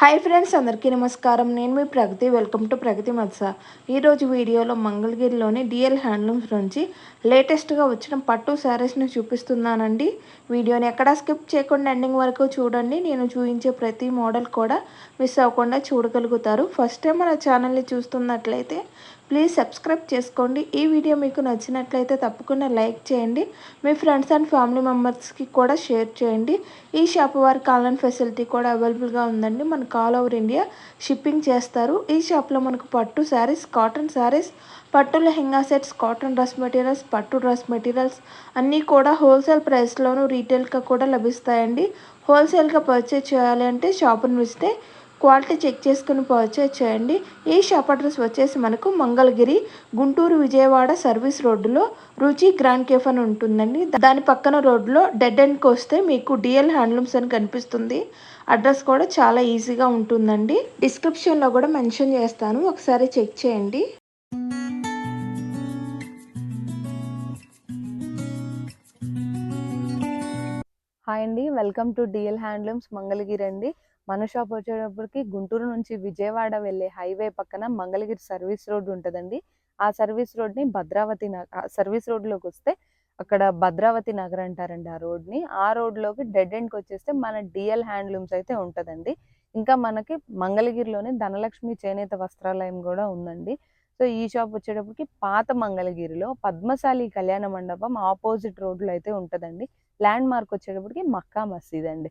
Hi friends అందరికీ నమస్కారం. నేను మీ ప్రగతి. వెల్కమ్ టు ప్రగతి మత్స. ఈరోజు వీడియోలో మంగళగిరిలోని డిఎల్ హ్యాండ్లూమ్స్ నుంచి లేటెస్ట్గా వచ్చిన పట్టు శారీస్ని చూపిస్తున్నానండి. వీడియోని ఎక్కడా స్కిప్ చేయకుండా ఎండింగ్ వరకు చూడండి. నేను చూపించే ప్రతి మోడల్ కూడా మిస్ అవ్వకుండా చూడగలుగుతారు. ఫస్ట్ టైం మన ఛానల్ని చూస్తున్నట్లయితే ప్లీజ్ సబ్స్క్రైబ్ చేసుకోండి. ఈ వీడియో మీకు నచ్చినట్లయితే తప్పకుండా లైక్ చేయండి. మీ ఫ్రెండ్స్ అండ్ ఫ్యామిలీ మెంబర్స్కి కూడా షేర్ చేయండి. ఈ షాప్ వారికి ఆన్లైన్ ఫెసిలిటీ కూడా అవైలబుల్గా ఉందండి. మనకు ఆల్ ఓవర్ ఇండియా షిప్పింగ్ చేస్తారు. ఈ షాప్లో మనకు పట్టు శారీస్ కాటన్ శారీస్ పట్టు lehenga sets cotton dress materials పట్టు డ్రెస్ మెటీరియల్స్ అన్నీ కూడా హోల్సేల్ ప్రైస్లోనూ రీటైల్గా కూడా లభిస్తాయండి. హోల్సేల్గా పర్చేజ్ చేయాలి అంటే షాపును విస్తే క్వాలిటీ చెక్ చేసుకుని పర్చేజ్ చేయండి. ఈ షాప్ అడ్రస్ వచ్చేసి మనకు మంగళగిరి గుంటూరు విజయవాడ సర్వీస్ రోడ్డులో రుచి గ్రాండ్ కేఫ్ అని ఉంటుందండి. దాని పక్కన రోడ్లో డెడ్ ఎండ్కి వస్తే మీకు డిఎల్ హ్యాండ్లూమ్స్ అని కనిపిస్తుంది. అడ్రస్ కూడా చాలా ఈజీగా ఉంటుందండి. డిస్క్రిప్షన్లో కూడా మెన్షన్ చేస్తాను. ఒకసారి చెక్ చేయండి. హాయ్ అండి. Welcome to DL handlooms Mangalagiri అండి. మన షాప్ వచ్చేటప్పటికి గుంటూరు నుంచి విజయవాడ వెళ్ళే హైవే పక్కన మంగళగిరి సర్వీస్ రోడ్ ఉంటుందండి. ఆ సర్వీస్ రోడ్ని భద్రావతి నగర్ సర్వీస్ రోడ్లోకి వస్తే అక్కడ భద్రావతి నగర్ అంటారండి ఆ రోడ్ని. ఆ రోడ్లోకి డెడ్ ఎండ్కి వచ్చేస్తే మన డిఎల్ హ్యాండ్లూమ్స్ అయితే ఉంటుందండి. ఇంకా మనకి మంగళగిరిలోనే ధనలక్ష్మి చేనేత వస్త్రాలయం కూడా ఉందండి. సో ఈ షాప్ వచ్చేటప్పటికి పాత మంగళగిరిలో పద్మశాలి కళ్యాణ మండపం ఆపోజిట్ రోడ్లో అయితే ఉంటుందండి. ల్యాండ్ మార్క్ వచ్చేటప్పటికి మక్కా మసీద్ అండి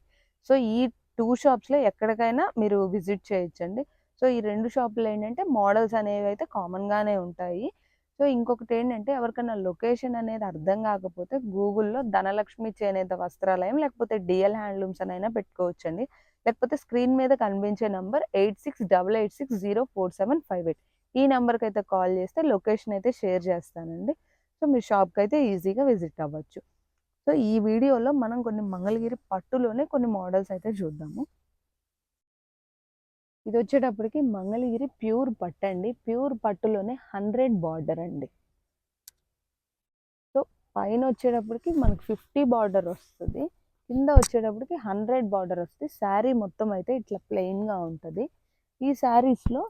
సో ఈ టూ షాప్స్లో ఎక్కడికైనా మీరు విజిట్ చేయొచ్చండి. సో ఈ రెండు షాపులు ఏంటంటే మోడల్స్ అనేవి అయితే కామన్గానే ఉంటాయి. సో ఇంకొకటి ఏంటంటే ఎవరికైనా లొకేషన్ అనేది అర్థం కాకపోతే గూగుల్లో ధనలక్ష్మి చేనేత వస్త్రాలయం లేకపోతే డిఎల్ హ్యాండ్లూమ్స్ అని అయినా పెట్టుకోవచ్చండి. లేకపోతే స్క్రీన్ మీద కనిపించే number eight six double eight six zero four seven five eight. ఈ నెంబర్కి అయితే కాల్ చేస్తే లొకేషన్ అయితే షేర్ చేస్తానండి. సో మీ షాప్కి అయితే ఈజీగా విజిట్ అవ్వచ్చు. సో ఈ వీడియోలో మనం కొన్ని మంగళగిరి పట్టులోనే కొన్ని మోడల్స్ అయితే చూద్దాము. ఇది వచ్చేటప్పటికి మంగళగిరి ప్యూర్ పట్టు అండి. ప్యూర్ పట్టులోనే హండ్రెడ్ బార్డర్ అండి. సో పైన వచ్చేటప్పటికి మనకు ఫిఫ్టీ బార్డర్ వస్తుంది. కింద వచ్చేటప్పటికి హండ్రెడ్ బార్డర్ వస్తుంది. శారీ మొత్తం అయితే ఇట్లా ప్లెయిన్గా ఉంటుంది. ఈ శారీస్లో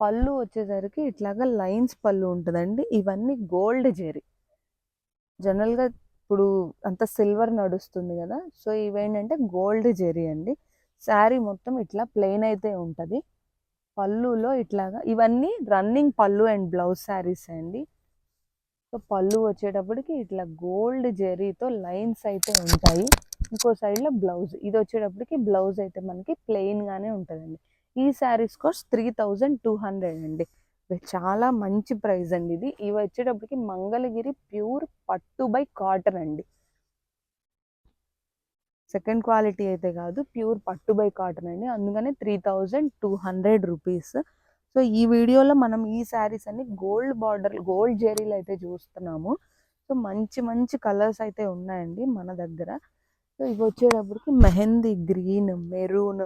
పళ్ళు వచ్చేసరికి ఇట్లాగా లైన్స్ పళ్ళు ఉంటుందండి. ఇవన్నీ గోల్డ్ జెరీ. జనరల్గా ఇప్పుడు అంత సిల్వర్ నడుస్తుంది కదా సో ఇవేంటంటే గోల్డ్ జెరీ అండి. శారీ మొత్తం ఇట్లా ప్లెయిన్ అయితే ఉంటుంది. పళ్ళులో ఇట్లాగా ఇవన్నీ రన్నింగ్ పళ్ళు అండ్ బ్లౌజ్ శారీస్ అండి. సో పళ్ళు వచ్చేటప్పటికి ఇట్లా గోల్డ్ జెరీతో లైన్స్ అయితే ఉంటాయి. ఇంకో సైడ్లో బ్లౌజ్ ఇది వచ్చేటప్పటికి బ్లౌజ్ అయితే మనకి ప్లెయిన్గానే ఉంటుందండి. ఈ saris cost three thousand two hundred అండి. చాలా మంచి ప్రైస్ అండి ఇది. ఇవి వచ్చేటప్పటికి మంగళగిరి ప్యూర్ పట్టు బై కాటన్ అండి. సెకండ్ క్వాలిటీ అయితే కాదు ప్యూర్ పట్టు బై కాటన్ అండి. అందుకనే three thousand two hundred rupees. So ఈ వీడియోలో మనం ఈ శారీస్ అన్ని గోల్డ్ బార్డర్ గోల్డ్ జెరీలు అయితే చూస్తున్నాము. సో మంచి మంచి కలర్స్ అయితే ఉన్నాయండి మన దగ్గర. సో ఇవి వచ్చేటప్పటికి mehndi green maroon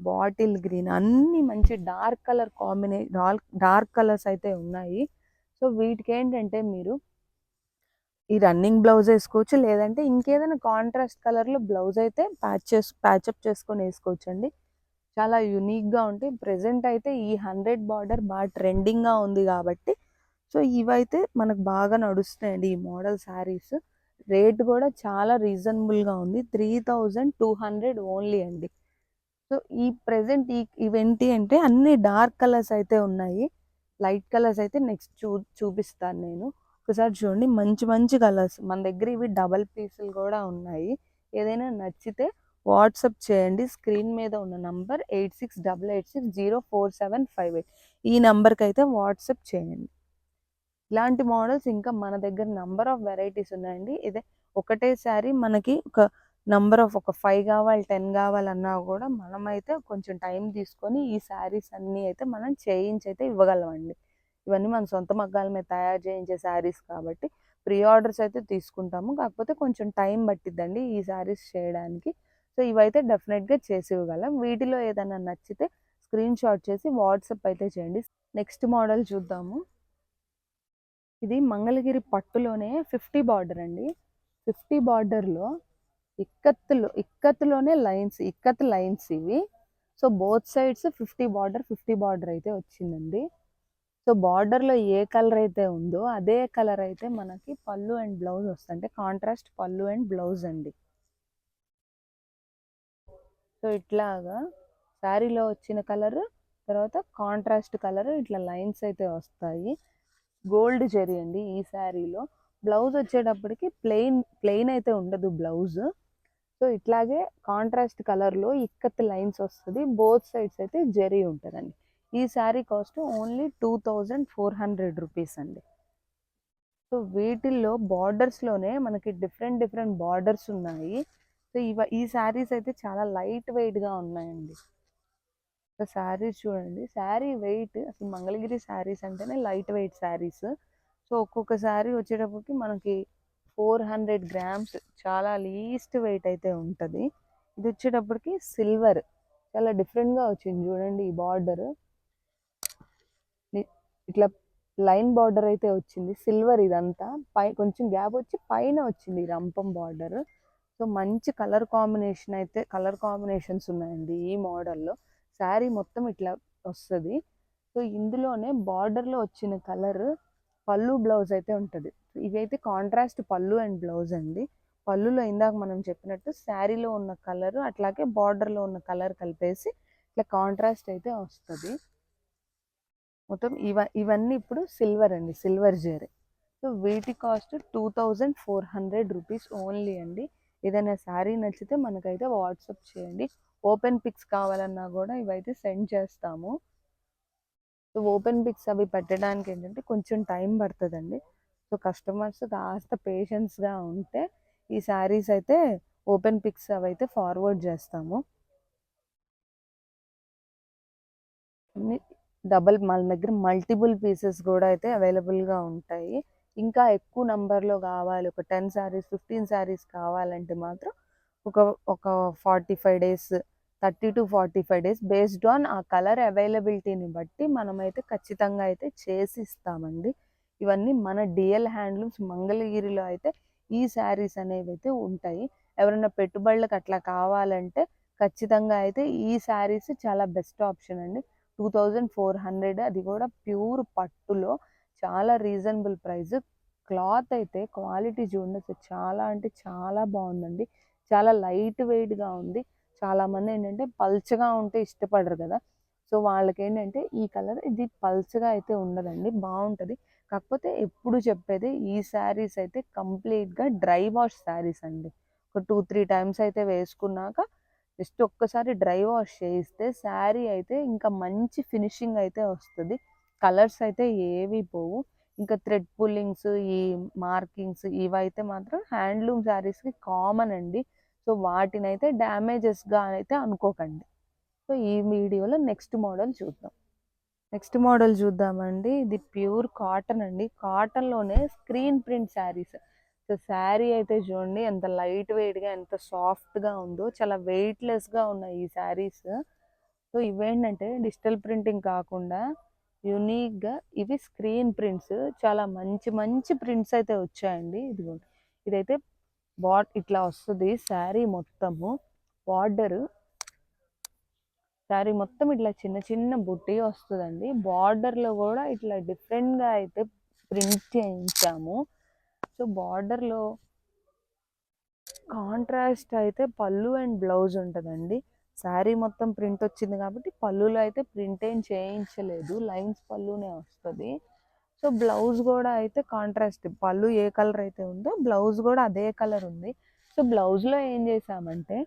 bottle green అన్నీ మంచి dark colour combination dark dark colours అయితే ఉన్నాయి. సో వీటికి ఏంటంటే మీరు ఈ రన్నింగ్ బ్లౌజ్ వేసుకోవచ్చు లేదంటే ఇంకేదైనా కాంట్రాస్ట్ కలర్లో బ్లౌజ్ అయితే ప్యాచ్ చేసు ప్యాచప్ చేసుకొని వేసుకోవచ్చు అండి చాలా యూనిక్గా ఉంటాయి. ప్రజెంట్ అయితే ఈ హండ్రెడ్ బార్డర్ బాగా ట్రెండింగ్గా ఉంది కాబట్టి సో ఇవైతే మనకు బాగా నడుస్తున్నాయండి ఈ మోడల్ శారీస్. రేట్ కూడా చాలా రీజనబుల్గా ఉంది. Three thousand two hundred only అండి. సో ఈ ప్రెజెంట్ ఈ ఇవేంటి అంటే అన్ని డార్క్ కలర్స్ అయితే ఉన్నాయి. లైట్ కలర్స్ అయితే నెక్స్ట్ చూ చూపిస్తాను నేను. ఒకసారి చూడండి మంచి మంచి కలర్స్. మన దగ్గర ఇవి డబల్ పీసులు కూడా ఉన్నాయి. ఏదైనా నచ్చితే వాట్సాప్ చేయండి. స్క్రీన్ మీద ఉన్న number eight six double eight six zero four seven five eight. ఈ నెంబర్కి అయితే వాట్సాప్ చేయండి. ఇలాంటి మోడల్స్ ఇంకా మన దగ్గర నంబర్ ఆఫ్ వెరైటీస్ ఉన్నాయండి. ఇదే ఒకటేసారి మనకి ఒక నంబర్ ఆఫ్ ఒక ఫైవ్ కావాలి టెన్ కావాలన్నా కూడా మనమైతే కొంచెం టైం తీసుకొని ఈ శారీస్ అన్నీ అయితే మనం చేయించి అయితే ఇవ్వగలమండి. ఇవన్నీ మన సొంత మగ్గాల మీద తయారు చేయించే శారీస్ కాబట్టి ప్రీ ఆర్డర్స్ అయితే తీసుకుంటాము. కాకపోతే కొంచెం టైం పట్టిద్దండి ఈ శారీస్ చేయడానికి. సో ఇవైతే డెఫినెట్గా చేసి ఇవ్వగలం. వీటిలో ఏదైనా నచ్చితే స్క్రీన్ షాట్ చేసి వాట్సాప్ అయితే చేయండి. నెక్స్ట్ మోడల్ చూద్దాము. ఇది మంగళగిరి పట్టులోనే ఫిఫ్టీ బార్డర్ అండి. ఫిఫ్టీ బార్డర్లో ఇక్కత్తులో ఇక్కత్తులోనే లైన్స్ ఇక్కత్ లైన్స్ ఇవి. So both sides fifty border fifty border అయితే వచ్చిందండి. సో బార్డర్లో ఏ కలర్ అయితే ఉందో అదే కలర్ అయితే మనకి పళ్ళు అండ్ బ్లౌజ్ వస్తుంది అంటే కాంట్రాస్ట్ పళ్ళు అండ్ బ్లౌజ్ అండి. సో ఇట్లాగా శారీలో వచ్చిన కలర్ తర్వాత కాంట్రాస్ట్ కలర్ ఇట్లా లైన్స్ అయితే వస్తాయి. గోల్డ్ జరీ అండి ఈ శారీలో. బ్లౌజ్ వచ్చేటప్పటికి ప్లెయిన్ ప్లెయిన్ అయితే ఉండదు బ్లౌజ్. సో ఇట్లాగే కాంట్రాస్ట్ కలర్లో ఇక్కత్ లైన్స్ వస్తుంది. బోత్ సైడ్స్ అయితే జెరీ ఉంటుందండి. ఈ sari cost only two thousand four hundred rupees అండి. సో వీటిల్లో బార్డర్స్లోనే మనకి డిఫరెంట్ డిఫరెంట్ బార్డర్స్ ఉన్నాయి. సో ఇవ ఈ శారీస్ అయితే చాలా లైట్ వెయిట్గా ఉన్నాయండి. సో శారీస్ చూడండి. శారీ వెయిట్ అసలు మంగళగిరి శారీస్ అంటేనే లైట్ వెయిట్ శారీస్ సో ఒక్కొక్క శారీ వచ్చేటప్పటికి మనకి ఫోర్ హండ్రెడ్ గ్రామ్స్ చాలా లీస్ట్ వెయిట్ అయితే ఉంటుంది. ఇది వచ్చేటప్పటికి సిల్వర్. చాలా డిఫరెంట్గా వచ్చింది చూడండి ఈ బార్డర్. ఇట్లా లైన్ బార్డర్ అయితే వచ్చింది. సిల్వర్ ఇదంతా. పై కొంచెం గ్యాప్ వచ్చి పైన వచ్చింది ఈ రంపం బార్డర్. సో మంచి కలర్ కాంబినేషన్ అయితే కలర్ కాంబినేషన్స్ ఉన్నాయండి ఈ మోడల్లో. శారీ మొత్తం ఇట్లా వస్తుంది. సో ఇందులోనే బార్డర్లో వచ్చిన కలర్ పళ్ళు బ్లౌజ్ అయితే ఉంటుంది. ఇవైతే కాంట్రాస్ట్ పళ్ళు అండ్ బ్లౌజ్ అండి. పళ్ళులో ఇందాక మనం చెప్పినట్టు శారీలో ఉన్న కలర్ అట్లాగే బార్డర్లో ఉన్న కలర్ కలిపేసి ఇట్లా కాంట్రాస్ట్ అయితే వస్తుంది. మొత్తం ఇవ ఇవన్నీ ఇప్పుడు సిల్వర్ అండి సిల్వర్ జరీ. సో వీటి cost two thousand four hundred rupees only అండి. ఏదైనా శారీ నచ్చితే మనకైతే వాట్సాప్ చేయండి. ఓపెన్ పిక్స్ కావాలన్నా కూడా ఇవైతే సెండ్ చేస్తాము. సో ఓపెన్ పిక్స్ అవి పెట్టడానికి ఏంటంటే కొంచెం టైం పడుతుందండి. సో కస్టమర్స్ కాస్త పేషెన్స్గా ఉంటే ఈ శారీస్ అయితే ఓపెన్ పిక్స్ అవి అయితే ఫార్వర్డ్ చేస్తాము. డబల్ మన దగ్గర మల్టిపుల్ పీసెస్ కూడా అయితే అవైలబుల్గా ఉంటాయి. ఇంకా ఎక్కువ నంబర్లో కావాలి ఒక టెన్ శారీస్ ఫిఫ్టీన్ శారీస్ కావాలంటే మాత్రం ఒక ఒక forty five days thirty to forty five days based on ఆ కలర్ అవైలబిలిటీని బట్టి మనమైతే ఖచ్చితంగా అయితే చేసి ఇస్తామండి ఇవన్నీ మన డిఎల్ హ్యాండ్లూమ్స్ మంగళగిరిలో అయితే ఈ శారీస్ అనేవి అయితే ఉంటాయి. ఎవరైనా పెట్టుబడులకు అట్లా కావాలంటే ఖచ్చితంగా అయితే ఈ శారీస్ చాలా బెస్ట్ ఆప్షన్ అండి. టూ థౌజండ్ ఫోర్ హండ్రెడ్ అది కూడా ప్యూర్ పట్టులో చాలా రీజనబుల్ ప్రైస్. క్లాత్ అయితే క్వాలిటీ చూడండి చాలా అంటే చాలా బాగుందండి. చాలా లైట్ వెయిట్గా ఉంది. చాలామంది ఏంటంటే పల్చగా ఉంటే ఇష్టపడరు కదా. సో వాళ్ళకి ఏంటంటే ఈ కలర్ ఇది పల్చగా అయితే ఉండదండి. బాగుంటుంది. కాకపోతే ఎప్పుడు చెప్పేది ఈ శారీస్ అయితే కంప్లీట్గా డ్రై వాష్ శారీస్ అండి. ఒక టూ త్రీ టైమ్స్ అయితే వేసుకున్నాక జస్ట్ ఒక్కసారి డ్రై వాష్ చేయిస్తే శారీ అయితే ఇంకా మంచి ఫినిషింగ్ అయితే వస్తుంది. కలర్స్ అయితే ఏవి పోవు. ఇంకా థ్రెడ్ పుల్లింగ్స్ ఈ మార్కింగ్స్ ఇవైతే మాత్రం హ్యాండ్లూమ్ శారీస్కి కామన్ అండి. సో వాటిని అయితే డ్యామేజెస్గా అయితే అనుకోకండి. సో ఈ వీడియోలో నెక్స్ట్ మోడల్ చూద్దాం. నెక్స్ట్ మోడల్ చూద్దామండి. ఇది ప్యూర్ కాటన్ అండి. కాటన్లోనే screen print saris. So sari అయితే చూడండి ఎంత లైట్ వెయిట్గా ఎంత సాఫ్ట్గా ఉందో చాలా వెయిట్లెస్గా ఉన్నాయి ఈ శారీస్. సో ఇవేంటంటే డిజిటల్ ప్రింటింగ్ కాకుండా యునీక్గా ఇవి స్క్రీన్ ప్రింట్స్. చాలా మంచి మంచి ప్రింట్స్ అయితే వచ్చాయండి. ఇదిగోండి. ఇదైతే బాట్ ఇట్లా వస్తుంది శారీ మొత్తము. బార్డరు శారీ మొత్తం ఇట్లా చిన్న చిన్న బుట్టి వస్తుందండి. బార్డర్లో కూడా ఇట్లా డిఫరెంట్గా అయితే ప్రింట్ చేయించాము. సో బార్డర్లో కాంట్రాస్ట్ అయితే పళ్ళు అండ్ బ్లౌజ్ ఉంటుందండి. శారీ మొత్తం ప్రింట్ వచ్చింది కాబట్టి పళ్ళులో అయితే ప్రింట్ ఏం చేయించలేదు. లైన్స్ పళ్ళునే వస్తుంది. సో బ్లౌజ్ కూడా అయితే కాంట్రాస్ట్ పళ్ళు ఏ కలర్ అయితే ఉందో బ్లౌజ్ కూడా అదే కలర్ ఉంది. సో బ్లౌజ్లో ఏం చేసామంటే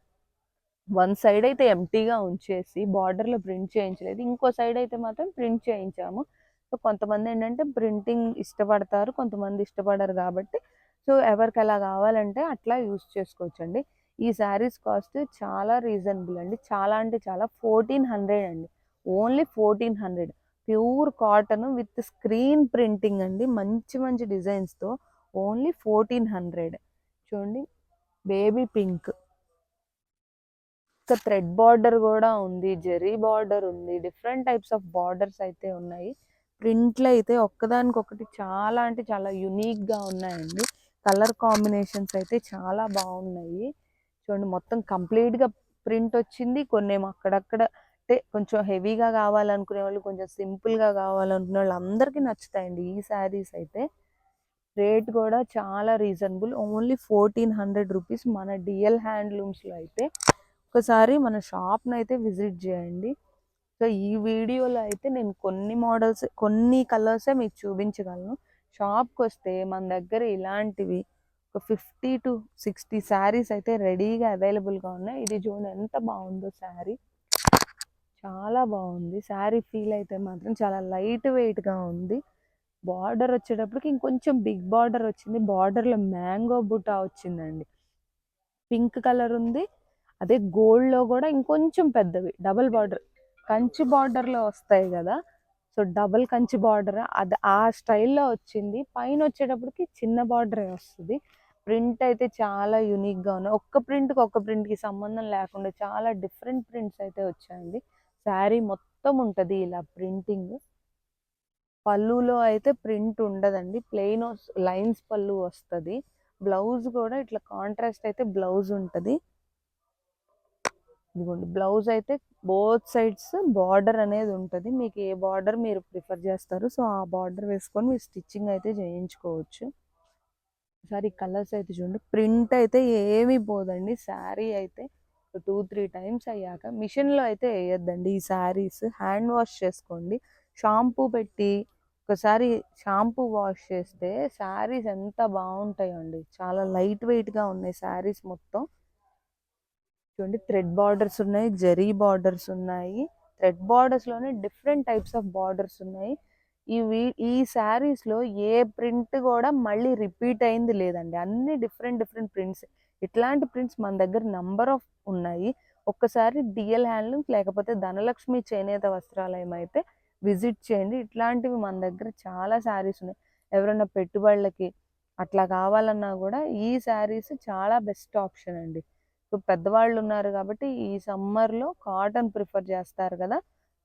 వన్ సైడ్ అయితే ఎంటీగా ఉంచేసి బార్డర్లో ప్రింట్ చేయించలేదు. ఇంకో సైడ్ అయితే మాత్రం ప్రింట్ చేయించాము. సో కొంతమంది ఏంటంటే ప్రింటింగ్ ఇష్టపడతారు కొంతమంది ఇష్టపడరు కాబట్టి. సో ఎవరికి ఎలా కావాలంటే అట్లా యూస్ చేసుకోవచ్చండి. ఈ శారీస్ కాస్ట్ చాలా రీజనబుల్ అండి. చాలా అంటే చాలా ఫోర్టీన్ హండ్రెడ్ అండి. Only fourteen hundred. Pure cotton with screen printing అండి. మంచి మంచి డిజైన్స్తో ఓన్లీ ఫోర్టీన్ హండ్రెడ్. చూడండి. Baby pink. ఒక్క థ్రెడ్ బార్డర్ కూడా ఉంది జెరీ బార్డర్ ఉంది డిఫరెంట్ టైప్స్ ఆఫ్ బార్డర్స్ అయితే ఉన్నాయి. ప్రింట్లు అయితే ఒక్కదానికొకటి చాలా అంటే చాలా యునీక్గా ఉన్నాయండి. కలర్ కాంబినేషన్స్ అయితే చాలా బాగున్నాయి. చూడండి మొత్తం కంప్లీట్గా ప్రింట్ వచ్చింది. కొన్ని ఏమో అక్కడక్కడ అంటే కొంచెం హెవీగా కావాలనుకునే వాళ్ళు కొంచెం సింపుల్గా కావాలనుకునే వాళ్ళు అందరికీ నచ్చుతాయండి ఈ శారీస్ అయితే. రేట్ కూడా చాలా reasonable. Only fourteen hundred rupees మన డిఎల్ హ్యాండ్లూమ్స్లో అయితే ఒకసారి మన షాప్ని అయితే విజిట్ చేయండి. సో ఈ వీడియోలో అయితే నేను కొన్ని మోడల్స్ కొన్ని కలర్సే మీకు చూపించగలను. షాప్కి వస్తే మన దగ్గర ఇలాంటివి ఒక ఫిఫ్టీ టు సిక్స్టీ శారీస్ అయితే రెడీగా అవైలబుల్గా ఉన్నాయి. ఇది చూడండి ఎంత బాగుందో శారీ. చాలా బాగుంది. శారీ ఫీల్ అయితే మాత్రం చాలా లైట్ వెయిట్గా ఉంది. బార్డర్ వచ్చేటప్పటికి ఇంకొంచెం బిగ్ బార్డర్ వచ్చింది. బార్డర్లో మ్యాంగో బుటా వచ్చిందండి. పింక్ కలర్ ఉంది. అదే గోల్డ్లో కూడా ఇంకొంచెం పెద్దవి డబుల్ బార్డర్ కంచి బార్డర్లో వస్తాయి కదా. సో డబుల్ కంచి బార్డర్ అది ఆ స్టైల్లో వచ్చింది. పైన వచ్చేటప్పటికి చిన్న బార్డరే వస్తుంది. ప్రింట్ అయితే చాలా యూనిక్గా ఉన్నాయి. ఒక్క ప్రింట్కి ఒక్క ప్రింట్కి సంబంధం లేకుండా చాలా డిఫరెంట్ ప్రింట్స్ అయితే వచ్చాయండి. శారీ మొత్తం ఉంటుంది ఇలా ప్రింటింగ్ పళ్ళులో అయితే ప్రింట్ ఉండదండి. ప్లెయిన్ లైన్స్ పళ్ళు వస్తుంది. బ్లౌజ్ కూడా ఇట్లా కాంట్రాస్ట్ అయితే బ్లౌజ్ ఉంటుంది. ఇదిగోండి బ్లౌజ్ అయితే బోత్ సైడ్స్ బార్డర్ అనేది ఉంటుంది. మీకు ఏ బార్డర్ మీరు ప్రిఫర్ చేస్తారు సో ఆ బార్డర్ వేసుకొని మీరు స్టిచ్చింగ్ అయితే చేయించుకోవచ్చు. ఒకసారి కలర్స్ అయితే చూడండి ప్రింట్ అయితే ఏమీ పోదండి. శారీ అయితే టూ త్రీ టైమ్స్ అయ్యాక మిషన్లో అయితే వేయొద్దండి ఈ శారీస్ హ్యాండ్ వాష్ చేసుకోండి. షాంపూ పెట్టి ఒకసారి షాంపూ వాష్ చేస్తే శారీస్ ఎంత బాగుంటాయండి. చాలా లైట్ వెయిట్గా ఉన్నాయి శారీస్ మొత్తం. చూడండి థ్రెడ్ బార్డర్స్ ఉన్నాయి జరీ బార్డర్స్ ఉన్నాయి. థ్రెడ్ బార్డర్స్లోనే డిఫరెంట్ టైప్స్ ఆఫ్ బార్డర్స్ ఉన్నాయి. ఇవి ఈ శారీస్లో ఏ ప్రింట్ కూడా మళ్ళీ రిపీట్ అయింది లేదండి. అన్ని డిఫరెంట్ డిఫరెంట్ ప్రింట్స్ ఇట్లాంటి ప్రింట్స్ మన దగ్గర నంబర్ ఆఫ్ ఉన్నాయి. ఒక్కసారి డిఎల్ హ్యాండ్లూమ్స్ లేకపోతే ధనలక్ష్మి చేనేత వస్త్రాలయం అయితే విజిట్ చేయండి. ఇట్లాంటివి మన దగ్గర చాలా శారీస్ ఉన్నాయి. ఎవరైనా పెట్టుబడులకి అట్లా కావాలన్నా కూడా ఈ శారీస్ చాలా బెస్ట్ ఆప్షన్ అండి. ఇప్పుడు పెద్దవాళ్ళు ఉన్నారు కాబట్టి ఈ సమ్మర్లో కాటన్ ప్రిఫర్ చేస్తారు కదా!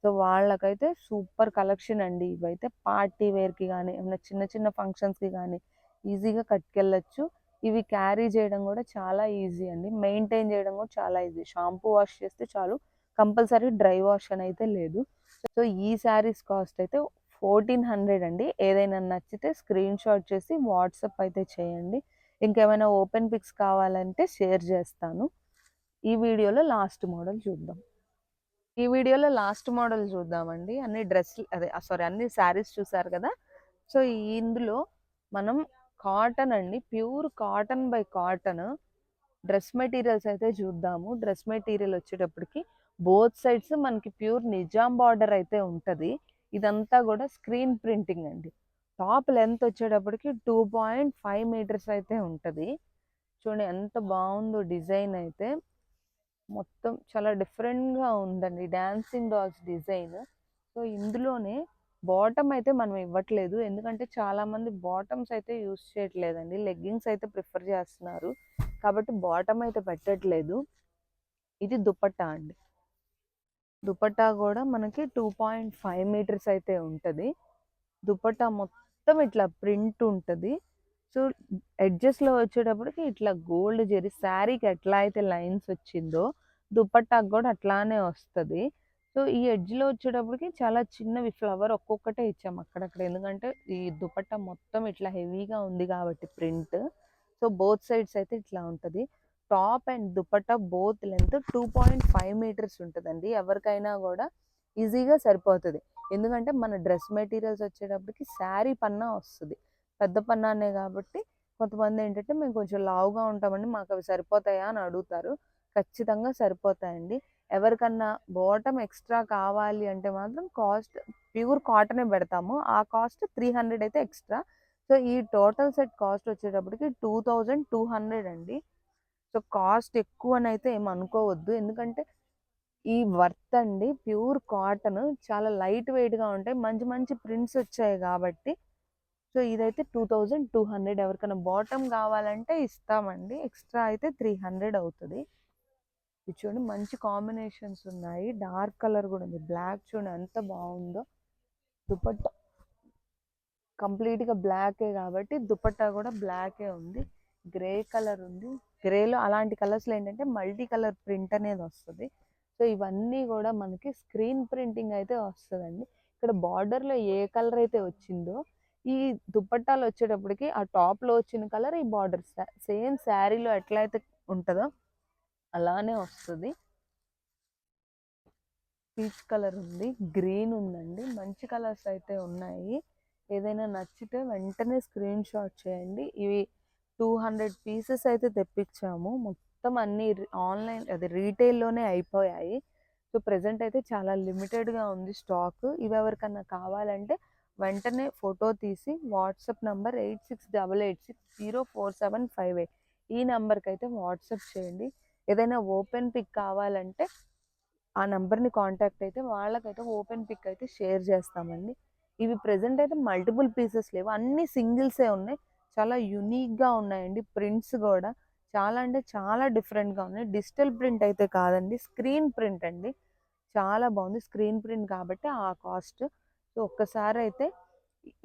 సో వాళ్ళకైతే సూపర్ కలెక్షన్ అండి ఇవైతే. పార్టీ వేర్కి కానీ ఏమైనా చిన్న చిన్న ఫంక్షన్స్కి కానీ ఈజీగా కట్టుకెళ్ళచ్చు. ఇవి క్యారీ చేయడం కూడా చాలా ఈజీ అండి. మెయింటైన్ చేయడం కూడా చాలా ఈజీ. షాంపూ వాష్ చేస్తే చాలు. కంపల్సరీ డ్రై వాష్ అని అయితే లేదు. సో ఈ శారీస్ కాస్ట్ అయితే ఫోర్టీన్ హండ్రెడ్ అండి. ఏదైనా నచ్చితే స్క్రీన్ షాట్ చేసి వాట్సప్ అయితే చేయండి. ఇంకేమైనా ఓపెన్ పిక్స్ కావాలంటే షేర్ చేస్తాను. ఈ వీడియోలో లాస్ట్ మోడల్ చూద్దాం. ఈ వీడియోలో లాస్ట్ మోడల్ చూద్దామండి. అన్ని డ్రెస్ అదే సారీ అన్ని శారీస్ చూసారు కదా? సో ఇందులో మనం కాటన్ అండి pure cotton by cotton dress materials అయితే చూద్దాము. డ్రెస్ మెటీరియల్ వచ్చేటప్పటికి బోత్ సైడ్స్ మనకి ప్యూర్ నిజాం బార్డర్ అయితే ఉంటుంది. ఇదంతా కూడా స్క్రీన్ ప్రింటింగ్ అండి. టాప్ లెంత్ వచ్చేటప్పటికి టూ పాయింట్ ఫైవ్ మీటర్స్ అయితే ఉంటుంది. చూడండి ఎంత బాగుందో డిజైన్ అయితే. మొత్తం చాలా డిఫరెంట్గా ఉందండి డాన్సింగ్ డాల్స్ డిజైన్. సో ఇందులోనే బాటమ్ అయితే మనం ఇవ్వట్లేదు. ఎందుకంటే చాలామంది బాటమ్స్ అయితే యూస్ చేయట్లేదండి. లెగ్గింగ్స్ అయితే ప్రిఫర్ చేస్తున్నారు. కాబట్టి బాటమ్ అయితే పెట్టట్లేదు. ఇది దుపట్టా అండి. దుపట్టా కూడా మనకి టూ పాయింట్ ఫైవ్ మీటర్స్ అయితే ఉంటుంది. దుపట్టా మొత్తం మొత్తం ఇట్లా ప్రింట్ ఉంటుంది. సో ఎడ్జెస్లో వచ్చేటప్పటికి ఇట్లా గోల్డ్ జరి శారీకి ఎట్లా అయితే లైన్స్ వచ్చిందో దుపట్టాకు కూడా అట్లానే వస్తుంది. సో ఈ ఎడ్జ్లో వచ్చేటప్పటికి చాలా చిన్నవి ఫ్లవర్ ఒక్కొక్కటే ఇచ్చాము అక్కడక్కడ. ఎందుకంటే ఈ దుపట్టా మొత్తం ఇట్లా హెవీగా ఉంది కాబట్టి ప్రింట్. సో బోత్ సైడ్స్ అయితే ఇట్లా ఉంటుంది. Top and dupatta both length two point five meters ఉంటుందండి. ఎవరికైనా కూడా ఈజీగా సరిపోతుంది. ఎందుకంటే మన డ్రెస్ మెటీరియల్స్ వచ్చేటప్పటికి శారీ పన్నా వస్తుంది. పెద్ద పన్నానే కాబట్టి కొంతమంది ఏంటంటే మేము కొంచెం లావుగా ఉంటామండి మాకు అవి సరిపోతాయా? అని అడుగుతారు. ఖచ్చితంగా సరిపోతాయండి. ఎవరికన్నా బాటమ్ ఎక్స్ట్రా కావాలి అంటే మాత్రం కాస్ట్ ప్యూర్ కాటనే పెడతాము. ఆ కాస్ట్ త్రీ హండ్రెడ్ అయితే ఎక్స్ట్రా. సో ఈ టోటల్ సెట్ కాస్ట్ వచ్చేటప్పటికి టూ థౌజండ్ టూ హండ్రెడ్ అండి. సో కాస్ట్ ఎక్కువ అని అయితే ఏం అనుకోవద్దు. ఎందుకంటే ఈ వర్త్ అండి ప్యూర్ కాటన్ చాలా లైట్ వెయిట్గా ఉంటాయి. మంచి మంచి ప్రింట్స్ వచ్చాయి కాబట్టి. సో ఇదైతే టూ థౌజండ్ టూ హండ్రెడ్ ఎవరికైనా బాటమ్ కావాలంటే ఇస్తామండి. ఎక్స్ట్రా అయితే త్రీ హండ్రెడ్ అవుతుంది. ఇది చూడండి మంచి కాంబినేషన్స్ ఉన్నాయి. డార్క్ కలర్ కూడా ఉంది. బ్లాక్ చూడండి ఎంత బాగుందో. దుపట్టా కంప్లీట్గా బ్లాకే కాబట్టి దుపట్టా కూడా బ్లాకే ఉంది. గ్రే కలర్ ఉంది. గ్రేలో అలాంటి కలర్స్లో ఏంటంటే మల్టీ కలర్ ప్రింట్ అనేది వస్తుంది. సో ఇవన్నీ కూడా మనకి స్క్రీన్ ప్రింటింగ్ అయితే వస్తుందండి. ఇక్కడ బార్డర్లో ఏ కలర్ అయితే వచ్చిందో ఈ దుప్పట్టాలు వచ్చేటప్పటికి ఆ టాప్లో వచ్చిన కలర్ ఈ బార్డర్ సేమ్ శారీలో ఎట్లయితే ఉంటుందో అలానే వస్తుంది. పీచ్ కలర్ ఉంది గ్రీన్ ఉందండి మంచి కలర్స్ అయితే ఉన్నాయి. ఏదైనా నచ్చితే వెంటనే స్క్రీన్ షాట్ చేయండి. ఇవి టూ హండ్రెడ్ పీసెస్ అయితే తెప్పించాము. మొత్తం అన్ని ఆన్లైన్ అదే రీటైల్లోనే అయిపోయాయి. సో ప్రజెంట్ అయితే చాలా లిమిటెడ్గా ఉంది స్టాక్. ఇవి ఎవరికన్నా కావాలంటే వెంటనే ఫోటో తీసి WhatsApp number eight six double eight six zero four seven five eight. ఈ నెంబర్కి అయితే వాట్సాప్ చేయండి. ఏదైనా ఓపెన్ పిక్ కావాలంటే ఆ నెంబర్ని కాంటాక్ట్ అయితే వాళ్ళకైతే ఓపెన్ పిక్ అయితే షేర్ చేస్తామండి. ఇవి ప్రజెంట్ అయితే మల్టిపుల్ పీసెస్ లేవు. అన్ని సింగిల్సే ఉన్నాయి. చాలా యునీక్గా ఉన్నాయండి ప్రింట్స్ కూడా. చాలా అంటే చాలా డిఫరెంట్గా ఉన్నాయి. డిజిటల్ ప్రింట్ అయితే కాదండి స్క్రీన్ ప్రింట్ అండి. చాలా బాగుంది స్క్రీన్ ప్రింట్ కాబట్టి ఆ కాస్ట్. సో ఒక్కసారి అయితే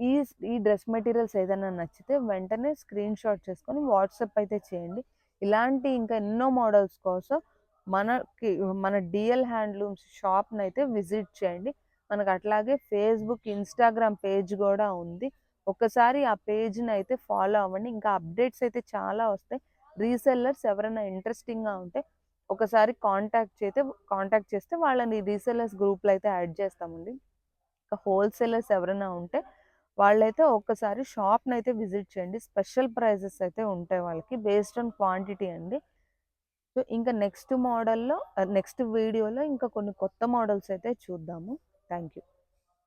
ఈ ఈ డ్రెస్ మెటీరియల్స్ ఏదైనా నచ్చితే వెంటనే స్క్రీన్ షాట్ చేసుకొని వాట్సాప్ అయితే చేయండి. ఇలాంటి ఇంకా ఎన్నో మోడల్స్ కోసం మనకి మన డిఎల్ హ్యాండ్లూమ్స్ షాప్ని అయితే విజిట్ చేయండి. మనకు అట్లాగే ఫేస్బుక్ ఇన్స్టాగ్రామ్ పేజ్ కూడా ఉంది. ఒకసారి ఆ పేజ్ని అయితే ఫాలో అవ్వండి. ఇంకా అప్డేట్స్ అయితే చాలా వస్తాయి. రీసెల్లర్స్ ఎవరైనా ఇంట్రెస్టింగ్గా ఉంటే ఒకసారి కాంటాక్ట్ చేస్తే కాంటాక్ట్ చేస్తే వాళ్ళని రీసెల్లర్స్ గ్రూప్లో అయితే యాడ్ చేస్తామండి. ఇంకా హోల్సేలర్స్ ఎవరైనా ఉంటే వాళ్ళైతే ఒక్కసారి షాప్ని అయితే విజిట్ చేయండి. స్పెషల్ ప్రైజెస్ అయితే ఉంటాయి వాళ్ళకి బేస్డ్ ఆన్ క్వాంటిటీ అండి. సో ఇంకా నెక్స్ట్ మోడల్లో నెక్స్ట్ వీడియోలో ఇంకా కొన్ని కొత్త మోడల్స్ అయితే చూద్దాము. Thank you